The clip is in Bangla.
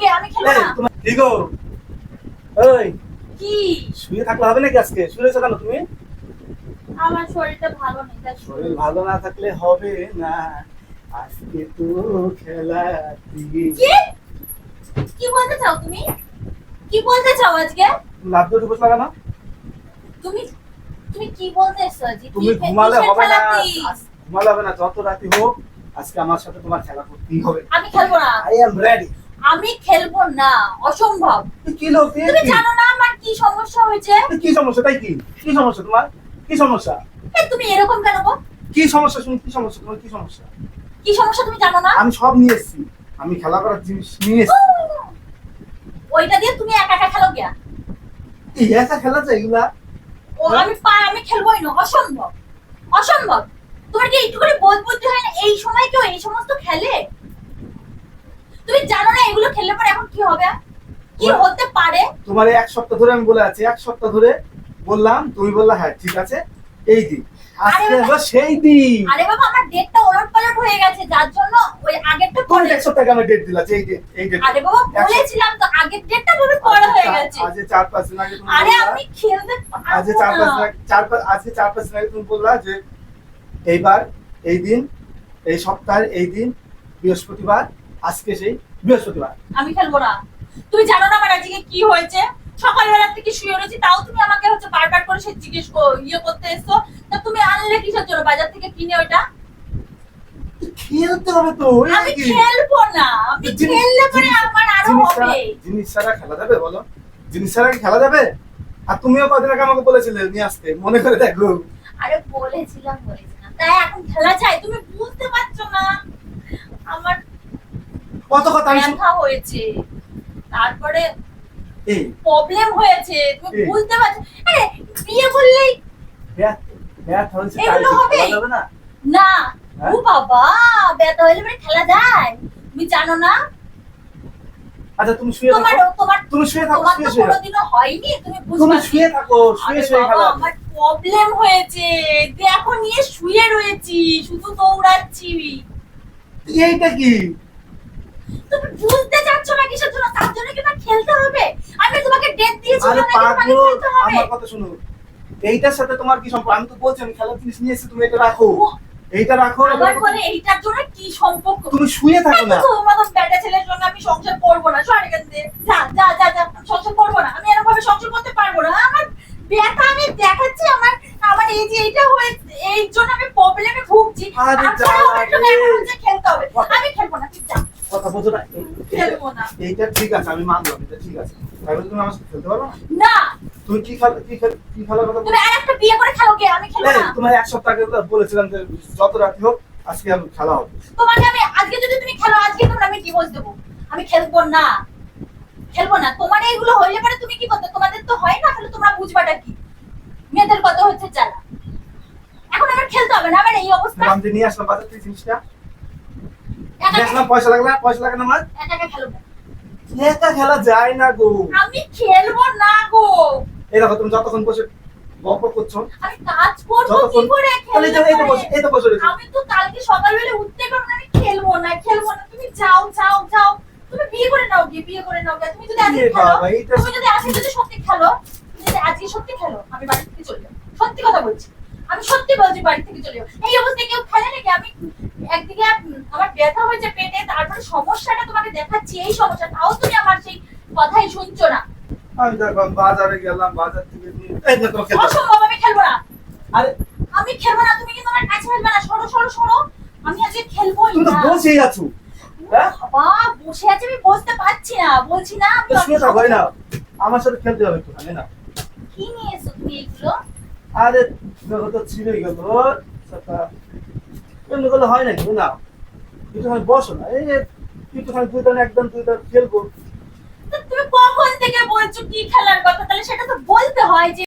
গে আমি খেলব না। তোমার কি গো ওই কি? শুয়ে থাকলে হবে নাকি আজকে? শুয়েছো কেন তুমি? আমার শরীরটা ভালো নেই তাই শরীর ভালো না থাকলে হবে না। আজকে তো খেলা কি? কি বলতে চাও তুমি? কি বলতে চাও আজকে? লাভ লাগানো তুমি তুমি কি বলতে এসছো? তুমি ঘুমালে হবে না। ঘুমালে হবে না। যত রাতি হোক আজকে আমার সাথে তোমার খেলা করতেই হবে। আমি খেলব না। আই এম রেডি আমি খেলব না অসম্ভব। কি লোক? তুমি? জানো না আমার কি সমস্যা হয়েছে? কি সমস্যা? তাই কি? কি সমস্যা তোমার? কি সমস্যা? এ, তুমি এরকম কেন গো? কি সমস্যা শুনি? কি সমস্যা তোমার? কি সমস্যা? কি সমস্যা তুমি জানো না? আমি সব নিয়ে এসেছি। আমি খেলা করার জিনিস নিয়ে এসেছি। ওইটা দিয়ে তুমি একা একা খেলো গিয়া? এই একা খেলা যায় এগুলা? ও আমি পাই আমি খেলবোই না অসম্ভব। অসম্ভব। তোমার কি একটু করে বোধ বুদ্ধি হয় না? এই সময় কেউ এই সমস্ত খেলে? তুমি জানো না খেললে পরে এখন কি হবে? কি হতে পারে? তোমার এক সপ্তাহ ধরে আমি বলে আছি এক সপ্তাহ ধরে বললাম তুমি বললা হ্যাঁ ঠিক আছে এই দিন। আজকে হলো সেই দিন। আরে বাবা আমার ডেটটা ওলট পালট হয়ে গেছে যার জন্য ওই আগেরটা কোন পরে এক সপ্তাহে আমি ডেট দিলা এই ডেট এই ডেট আরে বাবা বলেছিলাম তো আগের ডেটটা পুরো পরে হয়ে গেছে। আজ চার পাঁচ দিন আগে তুমি আরে আমি খেলতে আজ চার পাঁচ দিন চার পাঁচ আজকে চার পাঁচ দিন আগে তুমি বললা যে এইবার এই দিন এই সপ্তাহের এই দিন বৃহস্পতিবার আজকে সেই বৃহস্পতিবার। আমি খেলব না। তুমি জানো না আমার আজকে কি হয়েছে? সকালবেলা থেকে শুয়ে রয়েছি তাও তুমি আমাকে হচ্ছে বারবার করে সে জিজ্ঞেস ইয়ে করতে এসছো। তা তুমি আনলে কিসের জন্য? বাজার থেকে কিনে ওটা খেলতে হবে তো আমি খেলব না। আমি খেললে পরে আমার আরও হবে। জিনিস ছাড়া খেলা যাবে বলো? জিনিস ছাড়া খেলা যাবে? আর তুমিও কদিন আগে আমাকে বলেছিলে নিয়ে আসতে মনে করে দেখো। আরে বলেছিলাম বলেছিলাম। তাই এখন খেলা চাই? তুমি বুঝতে পারছ না। আমার কত কথা ব্যথা হয়েছে। তারপরে এই। প্রবলেম হয়েছে। তুমি বুঝতে পারছ? আরে বিয়ে করলেই ব্যাথ ব্যাথ হয়েছে এগুলো হবে? না? না। হ্যাঁ? ও বাবা ব্যথা হইলে পরে খেলা যায়। তুমি জানো না? আচ্ছা তুমি শুয়ে তোমার থাকো তোমার তুমি শুয়ে থাকো তোমার শুয়ে তো শুয়ে কোনোদিনও হয়নি তুমি বুঝতে তুমি শুয়ে থাকো শুয়ে শুয়ে খেলা। আমার প্রবলেম হয়েছে। দেখো নিয়ে শুয়ে রয়েছি শুধু দৌড়াচ্ছি। এইটা কি? তুমি বুঝতে চাচ্ছ না কিসের জন্য তার জন্য কি আমার খেলতে হবে? আমি তোমাকে ডেট দিয়েছি না তোমাকে খেলতে হবে। আমার কথা শুনো। এইটার সাথে তোমার কি সম্পর্ক? আমি তো বলছি আমি খেলার জিনিস নিয়ে এসেছি তুমি এটা রাখো। এইটা রাখো। আবার বলে এইটার জন্য কি সম্পর্ক? তুমি শুয়ে থাকো না। তোমার মতন বেটা ছেলের সঙ্গে আমি সংসার করব না। সরে থেকে। যা যা যা যা সংসার করব না। আমি এরকম ভাবে সংসার করতে পারব না। আমার ব্যথা আমি দেখাচ্ছি আমার আমার এই যে এইটা হয়েছে এই জন্য আমি প্রবলেমে ভুগছি। আরে আমার যা খেলতে হবে। আমি খেলব না কথা বোঝো না? খেলব না। এইটা ঠিক আছে আমি মানলাম এটা ঠিক আছে। তাই তুমি আমার সাথে খেলতে পারো না? না। কি খেলা কি খেল কি খেলার কথা তুমি আর একটা বিয়ে করে খেলো কে? আমি খেলব না। তোমার এক সপ্তাহ আগে বলেছিলাম যে যত রাতি হোক আজকে আমি খেলা হবে। তোমাকে আমি আজকে যদি তুমি খেলো আজকে তোমরা আমি ডিভোর্স দেবো। আমি খেলব না। খেলব না। তোমার এইগুলো হইলে পরে তুমি কি করতে? তোমাদের তো হয় না তাহলে তোমরা বুঝবাটা কি? মেয়েদের কত হচ্ছে জ্বালা এখন আমার খেলতে হবে না আমার এই অবস্থা। আমি নিয়ে আসলাম বাজার থেকে জিনিসটা। পয়সা লাগবে পয়সা লাগে না আমার একা খেলব। খেলা যায় না গো। আমি খেলব না গো। এই দেখো তুমি যতক্ষণ বসে গল্প করছ আমি কাজ করব কি করে খেললে এই তো- বসে আমি তো কালকে সকালবেলা উঠতে পারব না আমি খেলব না খেলব না। তুমি যাও যাও যাও। তুমি বিয়ে করে নাও গিয়ে বিয়ে করে নাও তুমি যদি আজকে এ খেলো তুমি যদি আজকে যদি সত্যি খেলো তুমি যদি আজকে সত্যি খেলো আমি বাড়ি থেকে চলে যাব। সত্যি কথা বলছি। আমি সত্যি বলছি বাড়ি থেকে চলে যাব। এই অবস্থায় কেউ খেলে নাকি? আমি একদিকে আমার ব্যথা হয়েছে পেটে তারপরে সমস্যাটা তোমাকে দেখাচ্ছি এই সমস্যা তাও তুমি আমার সেই কথাই শুনছো না। আমি দেখো বাজারে গেলাম বাজার থেকে নিয়ে এই দেখো অসম্ভব আমি খেলব না। আরে আমি খেলব না তুমি কিন্তু আমার কাছে খেলবে না। সরো সরো সরো আমি আজকে খেলবোই তুমি তো না। বসেই আছো। হ্যাঁ? বাবা বসে আছে আমি বসতে পারছি না বলছি না আমি তো শুয়ে না। আমার সাথে খেলতে হবে একটু না। কি নিয়ে এসো তুমি এগুলো? আরে দেখো তো ছিঁড়ে গেল সেটা এমনি করলে হয় নাকি? না। একটুখানি বসো না। এই যে একটুখানি দুইটা না, একদম দুইটা খেলব। তুমি কখন থেকে বলছো কি খেলার কথা? তাহলে সেটা তো বলতে হয় যে